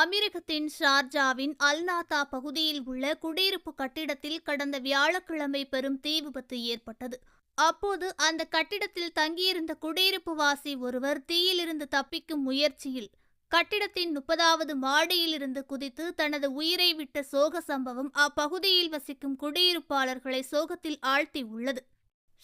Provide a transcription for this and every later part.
அமெரிக்கத்தின் ஷார்ஜாவின் அல்நாத்தா பகுதியில் உள்ள குடியிருப்பு கட்டிடத்தில் கடந்த வியாழக்கிழமை பெரும் தீ விபத்து ஏற்பட்டது. அப்போது அந்த கட்டிடத்தில் தங்கியிருந்த குடியிருப்பு வாசி ஒருவர் தீயிலிருந்து தப்பிக்கும் முயற்சியில் கட்டிடத்தின் முப்பதாவது மாடியிலிருந்து குதித்து தனது உயிரை விட்ட சோக சம்பவம் அப்பகுதியில் வசிக்கும் குடியிருப்பாளர்களை சோகத்தில் ஆழ்த்தி உள்ளது.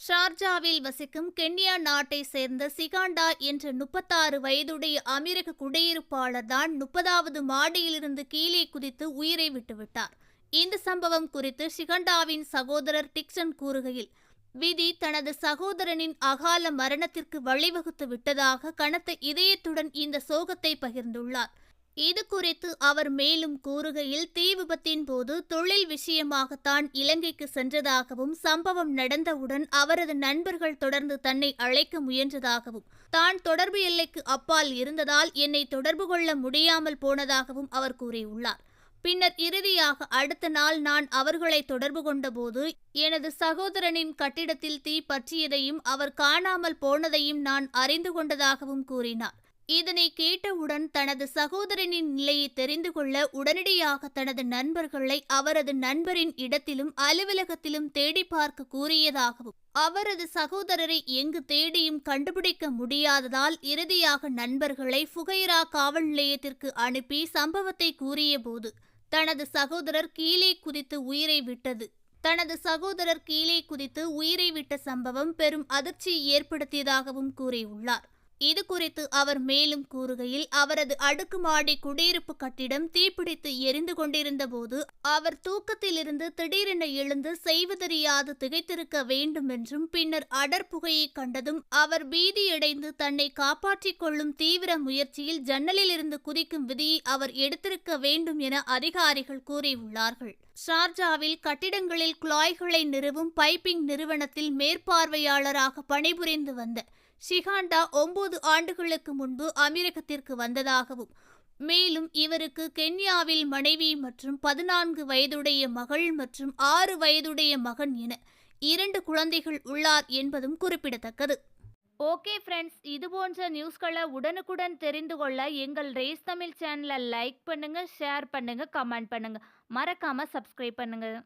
ஷார்ஜாவில் வசிக்கும் கென்யா நாட்டை சேர்ந்த சிகாண்டா என்ற முப்பத்தாறு வயதுடைய அமீரக குடியிருப்பாளர் தான் முப்பதாவது மாடியிலிருந்து கீழே குதித்து உயிரை விட்டுவிட்டார். இந்த சம்பவம் குறித்து சிகண்டாவின் சகோதரர் டிக்சன் கூறுகையில் விதி தனது சகோதரனின் அகால மரணத்திற்கு வழிவகுத்து விட்டதாக கனத்த இதயத்துடன் இந்த சோகத்தை பகிர்ந்துள்ளார். இது குறித்து அவர் மேலும் கூறுகையில் தீ விபத்தின் போது தொழில் விஷயமாகத்தான் இலங்கைக்கு சென்றதாகவும் சம்பவம் நடந்தவுடன் அவரது நண்பர்கள் தொடர்ந்து தன்னை அழைக்க முயன்றதாகவும் தான் தொடர்பு எல்லைக்கு அப்பால் இருந்ததால் என்னை தொடர்பு கொள்ள முடியாமல் போனதாகவும் அவர் கூறியுள்ளார். பின்னர் இறுதியாக அடுத்த நாள் நான் அவர்களை தொடர்பு கொண்டபோது எனது சகோதரனின் கட்டிடத்தில் தீ பற்றியதையும் அவர் காணாமல் போனதையும் நான் அறிந்து கொண்டதாகவும் கூறினார். இதனை கேட்டவுடன் தனது சகோதரனின் நிலையை தெரிந்து கொள்ள உடனடியாக தனது நண்பர்களை அவரது நண்பரின் இடத்திலும் அலுவலகத்திலும் தேடி பார்க்க கூறியதாகவும் அவரது சகோதரரை எங்கு தேடியும் கண்டுபிடிக்க முடியாததால் இறுதியாக நண்பர்களை ஃபுகைரா காவல் நிலையத்திற்கு அனுப்பி சம்பவத்தை கூறியபோது தனது சகோதரர் கீழே குதித்து உயிரை விட்டது. தனது சகோதரர் கீழே குதித்து உயிரை விட்ட சம்பவம் பெரும் அதிர்ச்சியை ஏற்படுத்தியதாகவும் கூறியுள்ளார். இது குறித்து அவர் மேலும் கூறுகையில் அவரது அடுக்குமாடி குடியிருப்பு கட்டிடம் தீப்பிடித்து எரிந்து கொண்டிருந்த போது அவர் தூக்கத்திலிருந்து திடீரென எழுந்து செய்வதறியாது திகைத்திருக்க வேண்டும் என்றும் பின்னர் அடர்புகையை கண்டதும் அவர் பீதியடைந்து தன்னை காப்பாற்றிக் கொள்ளும் தீவிர முயற்சியில் ஜன்னலிலிருந்து குதிக்கும் விதியை அவர் எடுத்திருக்க வேண்டும் என அதிகாரிகள் கூறியுள்ளார்கள். ஷார்ஜாவில் கட்டிடங்களில் குழாய்களை நிறுவும் பைப்பிங் நிறுவனத்தில் மேற்பார்வையாளராக பணிபுரிந்து வந்த ஷிகாண்டா ஒன்பது ஆண்டுகளுக்கு முன்பு அமீரகத்திற்கு வந்ததாகவும் மேலும் இவருக்கு கென்யாவில் மனைவி மற்றும் பதினான்கு வயதுடைய மகள் மற்றும் ஆறு வயதுடைய மகன் என இரண்டு குழந்தைகள் உள்ளார் என்பதும் குறிப்பிடத்தக்கது. ஓகே ஃப்ரெண்ட்ஸ் இது போன்ற நியூஸ்களை உடனுக்குடன் தெரிந்து கொள்ள எங்கள் ரேஸ் தமிழ் சேனலை லைக் பண்ணுங்கள் ஷேர் பண்ணுங்கள் கமெண்ட் பண்ணுங்கள் மறக்காமல் சப்ஸ்கிரைப் பண்ணுங்கள்